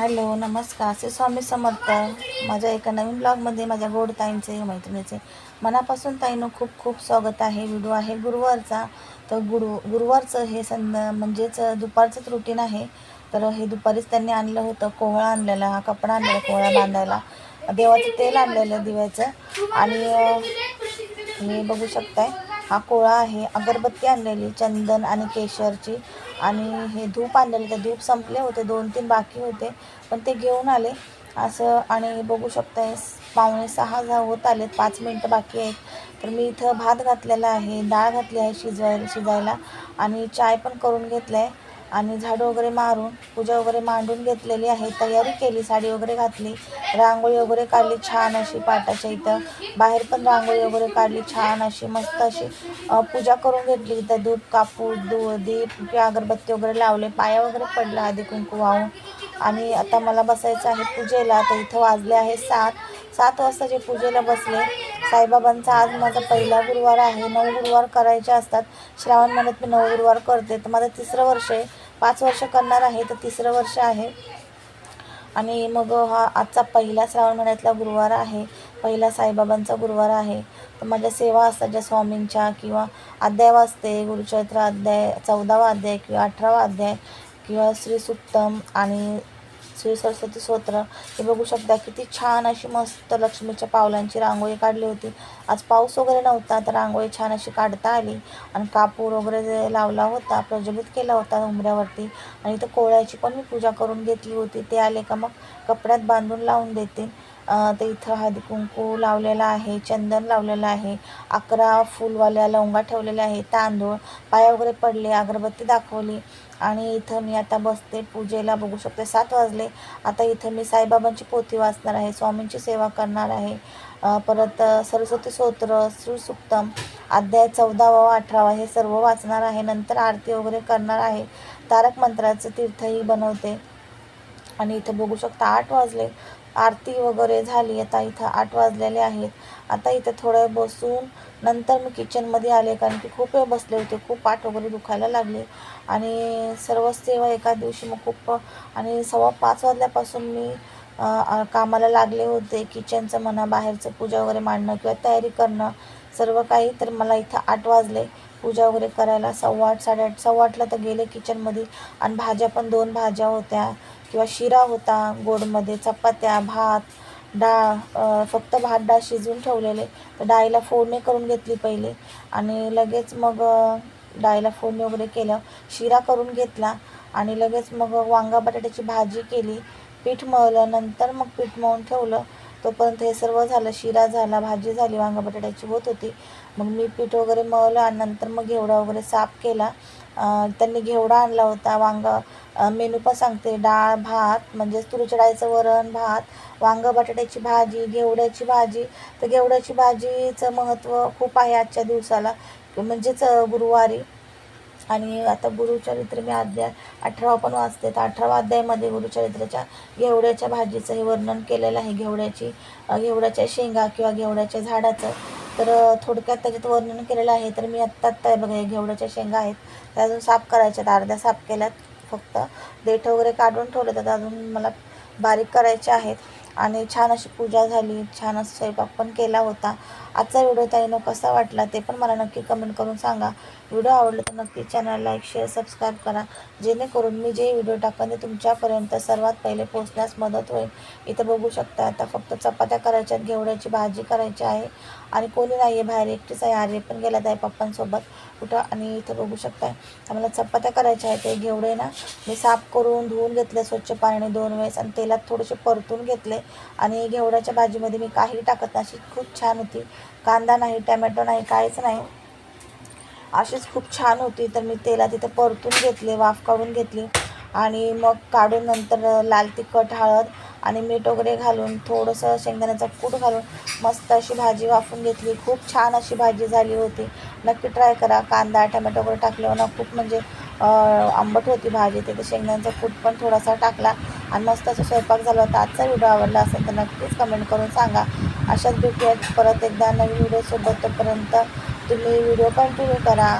Hello नमस्कार. श्री स्वामी समर्थ. माझ्या एका नवीन ब्लॉगमध्ये माझ्या गोड ताईंचे मैत्रिणीचे मनापासून ताईनं खूप खूप स्वागत आहे. व्हिडिओ आहे गुरुवारचा. तर गुरु गुरुवारचं हे संद म्हणजेच दुपारचंच रुटीन आहे. तर हे दुपारीच त्यांनी आणलं होतं कोहळा आणलेला हा कपडा आणलेला कोहळा बांधायला. देवाचं तेल आणलेलं दिव्याचं. आणि हे बघू शकताय. हा कोळा आहे. अगरबत्ती आणलेली चंदन आणि केशरची आणि हे धूप आणलेले. ते धूप संपले होते. दोन तीन बाकी होते. पण ते घेऊन आले. असं आणि बघू शकताय स- पावणे सहा जा होत आलेत. पाच मिनटं बाकी आहेत. तर मी इथं भात घातलेला आहे डाळ घातली आहे शिजवायला शिजायला आणि चाय पण करून घेतला आहे आणि झाडं वगैरे मारून पूजा वगैरे मांडून घेतलेली आहे तयारी केली साडी वगैरे घातली रांगोळी वगैरे काढली छान अशी पाटाच्या इथं. बाहेर पण रांगोळी वगैरे काढली छान अशी मस्त अशी पूजा करून घेतली इथं धूप कापूर दू दीप किंवा अगरबत्ती वगैरे लावले पाया वगैरे पडला आधी कुंकू वाहून. आणि आता मला बसायचं आहे पूजेला तर इथं वाजले आहे सात. सात वाजता जे पूजेला बसले. साईबाबांचा आज माझा पहिला गुरुवार आहे. नऊ गुरुवार करायचे असतात. श्रावण महिन्यात मी नऊ गुरुवार करते. तर माझं तिसरं वर्ष आहे. पाच वर्ष करणार आहे तर तिसरं वर्ष आहे. आणि मग हा आजचा पहिला श्रावण महिन्यातला गुरुवार आहे. पहिला साईबाबांचा गुरुवार आहे. तर माझ्या सेवा असतात ज्या स्वामींच्या किंवा अध्याय वाचते गुरुचरित्र अध्याय चौदावा अध्याय किंवा अठरावा अध्याय किंवा श्रीसुक्तम आणि श्री सरस्वती स्तोत्र. हे बघू शकता किती छान अशी मस्त लक्ष्मीच्या पावलांची रांगोळी काढली होती. आज पाऊस वगैरे नव्हता तर रांगोळी छान अशी काढता आली. आणि कापूर वगैरे जे लावला होता प्रज्वलित केला होता उंबऱ्यावरती. आणि इथं कोळ्याची पण मी पूजा करून घेतली होती. ते आले का मग कपड्यात बांधून लावून देते. ते तर इथं हळदी कुंकू लावलेला आहे चंदन लावलेलं आहे अकरा फुलवाल्या लवंगा ठेवलेल्या आहे तांदूळ पाया वगैरे पडले अगरबत्ती दाखवली आणि इथं मी आता बसते पूजेला बघू शकते सात वाजले. आता इथं मी साईबाबांची पोथी वाचणार आहे स्वामींची सेवा करणार आहे. परत सरस्वती स्तोत्र श्रीसुक्तम अध्याय चौदावा अठरावा हे सर्व वाचणार आहे. नंतर आरती वगैरे करणार आहे. तारक मंत्राचं तीर्थही बनवते. आणि इथं बघू शकता आठ वाजले. आरती वगैरे झाली. आता इथं आठ वाजलेले आहेत. आता इथं थोडं वेळ बसून नंतर मी किचनमध्ये आले कारण की खूप वेळ बसले होते. खूप पाठ वगैरे दुखायला लागले. आणि सर्व सेवा एका दिवशी मग खूप आणि सव्वा पाच वाजल्यापासून मी कामाला लागले होते. किचनचं म्हणा बाहेरचं पूजा वगैरे मांडणं किंवा तयारी करणं सर्व काही. तर मला इथं आठ वाजले पूजा वगैरे करायला. सव्वा आठ साडेआठ सव्वा आठला तर गेले किचनमध्ये आणि भाज्या पण दोन भाज्या होत्या. किंवा शिरा होता गोडमध्ये चपात्या भात डाळ फक्त भात डाळ शिजवून ठेवलेले. तर डाळीला फोडणी करून घेतली पहिले आणि लगेच मग डाळीला फोडणी वगैरे केलं. शिरा करून घेतला आणि लगेच मग वांगा बटाट्याची भाजी केली. पीठ मळलं नंतर मग पीठ मळून ठेवलं. तोपर्यंत हे सर्व झालं शिरा झाला भाजी झाली वांगा बटाट्याची होत होती. मग मी पीठ वगैरे मळलं आणि नंतर मग घेवडा वगैरे साफ केला. त्यांनी घेवडा आणला होता वांग मेनू पण सांगते. डाळ भात म्हणजेच तुरीच्या डाळीचं वरण भात वांग बटाट्याची भाजी घेवड्याची भाजी. तर घेवड्याची भाजीचं महत्त्व खूप आहे आजच्या दिवसाला म्हणजेच गुरुवारी. आणि आता गुरुचरित्र मी अध्याय अठरावा पण वाचते. तर अठरावा अध्यायामध्ये गुरुचरित्राच्या घेवड्याच्या भाजीचं हे वर्णन केलेलं आहे. घेवड्याची घेवड्याच्या शेंगा किंवा घेवड्याच्या झाडाचं. तर थोडक्यात त्याच्यात वर्णन केलेलं आहे. तर मी आत्ता आत्ता बघा हे घेवड्याच्या शेंगा आहेत. त्या अजून साफ करायच्यात. अर्ध्या साफ केल्यात फक्त. देठ वगैरे काढून ठेवले तर अजून मला बारीक करायचे आहेत. आणि छान अशी पूजा झाली छान असं स्वयंपाक पण केला होता. आजचा व्हिडिओ ताईनं कसा वाटला ते पण मला नक्की कमेंट करून सांगा. व्हिडिओ आवडला तर नक्की चॅनल लाईक शेअर सबस्क्राईब करा. जेणेकरून मी जे व्हिडिओ टाकन ते तुमच्यापर्यंत सर्वात पहिले पोहोचण्यास मदत होईल. इथं बघू शकता आता फक्त चपात्या करायच्या आहेत घेवड्याची भाजी करायची आहे. आणि कोणी नाही आहे बाहेर एकटीच आहे आर्य पण गेला आहे पप्पांसोबत कुठं आणि इथं बघू शकताय आम्हाला चपात्या करायच्या आहेत ते घेवडे ना. मी साफ करून धुवून घेतले स्वच्छ पाण्याने दोन वेळेस आणि तेलात थोडेसे परतून घेतले. आणि घेवड्याच्या भाजीमध्ये मी काही टाकत नाही. अशी खूप छान होती. कांदा नाही टमॅटो नाही काहीच नाही. अशीच खूप छान होती. तर मी तेला तिथं परतून घेतले वाफ काढून घेतली. आणि मग काढून नंतर लाल तिखट हळद आणि मीठ वगैरे घालून थोडंसं शेंगदाण्याचा कूट घालून मस्त अशी भाजी वाफून घेतली. खूप छान अशी भाजी झाली होती. नक्की ट्राय करा. कांदा टमॅटो वगैरे टाकल्यावर ना खूप म्हणजे आंबट होती भाजी. तिथे शेंगदाण्याचा कूट पण थोडासा टाकला. आणि मस्त असा स्वयंपाक झाला होता. आजचा व्हिडिओ आवडला असेल तर नक्कीच कमेंट करून सांगा. अशाच भेटूयात. परत एकदा नवीन व्हिडिओसोबत तोपर्यंत तुम्ही व्हिडिओ कंटिन्यू करा.